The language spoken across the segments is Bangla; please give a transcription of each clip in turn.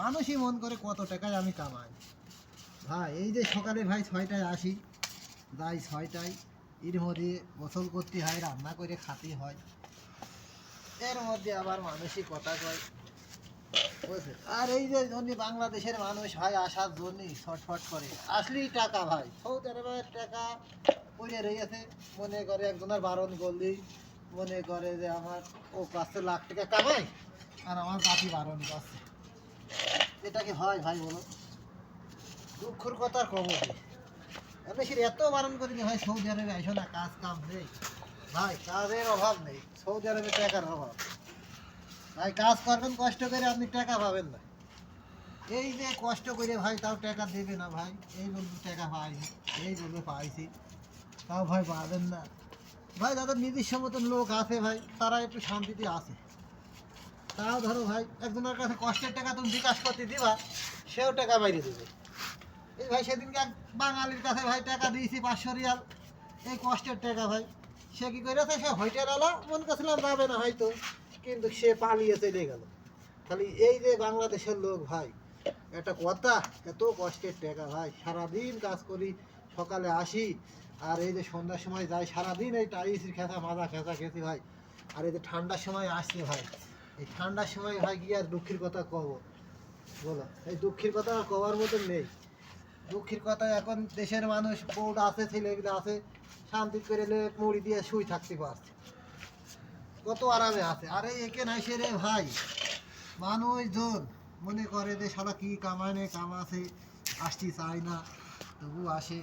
মানুষই মন করে কত টাকায় আমি কামাই। ভাই, এই যে সকালে ভাই ছয়টায় আসি, যাই ছয়টায়, এর মধ্যে গোসল করতে হয়, রান্না করে খাতে হয়। এর মধ্যে আবার মানুষই কথা কয়? আর এই যে জন্য বাংলাদেশের মানুষ ভাই আসার জন্যই ছটফট করে। আসলেই টাকা ভাই। সৌদি আরবের টাকা পড়ে রয়েছে। মনে করে একজনের বারণ করলেই মনে করে যে আমার ও কাছে লাখ টাকা কামাই, আর আমার জাতি বারণ করছে। এটা কি হয় ভাই বলো? দুঃখের কথা কব কি দেশের এত বারণ করি যে, ভাই, সৌদি আরবে আইসো না, কাজ কাম নেই। ভাই, কাজের অভাব নেই। সৌদি আরবে টাকার অভাব। ভাই, কাজ করবেন, কষ্ট করে আপনি টাকা পাবেন না। এই যে কষ্ট করে ভাই তাও টাকা দেবে না ভাই। এই বলবে টাকা পাইনি এই বলবে পাইছি। তাও ভাই পাবেন না। ভাই যাদের নিজস্ব মতন লোক আছে ভাই। তারা একটু শান্তিতে আছে। তাও ধরো ভাই, একজনের কাছে কষ্টের টাকা তুমি বিকাশ করতে দিবা, সেও টাকা বাইরে দেবে। এই ভাই সেদিনকে এক বাঙালির কাছে ভাই টাকা দিয়েছি পাঁচশো রিয়াল। এই কষ্টের টাকা ভাই। সে কি করেছে সে হইটার আলা মন করছিলাম যাবে না হয়তো, কিন্তু সে পালিয়ে চলে গেল। খালি এই যে বাংলাদেশের লোক ভাই, একটা কথা, এত কষ্টের টাকা ভাই। সারাদিন কাজ করি, সকালে আসি, আর এই যে সন্ধ্যার সময় যাই, সারাদিন এই টাইসির খেতা মাজা খেতা খেতে ভাই। আর এই যে ঠান্ডার সময় আসছে ভাই এই ঠান্ডার সময় ভাই কি আর দুঃখের কথা কব? বলো। এই দুঃখের কথা কবার মতন নেই। দুঃখের কথা এখন দেশের মানুষ বউটা আছে ছেলেগুলো আছে, শান্তি করে মুড়ি দিয়ে শুই থাকতে পারছে। কত আরামে আছে। আরে একে নাই সে রে ভাই। মানুষজন মনে করে যে শালা কি কামায় নে, কামাছে, আসতে চায় না তবু আসে।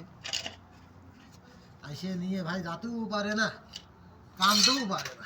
আসে নিয়ে ভাই যাতেও পারে না কানতেও পারে না।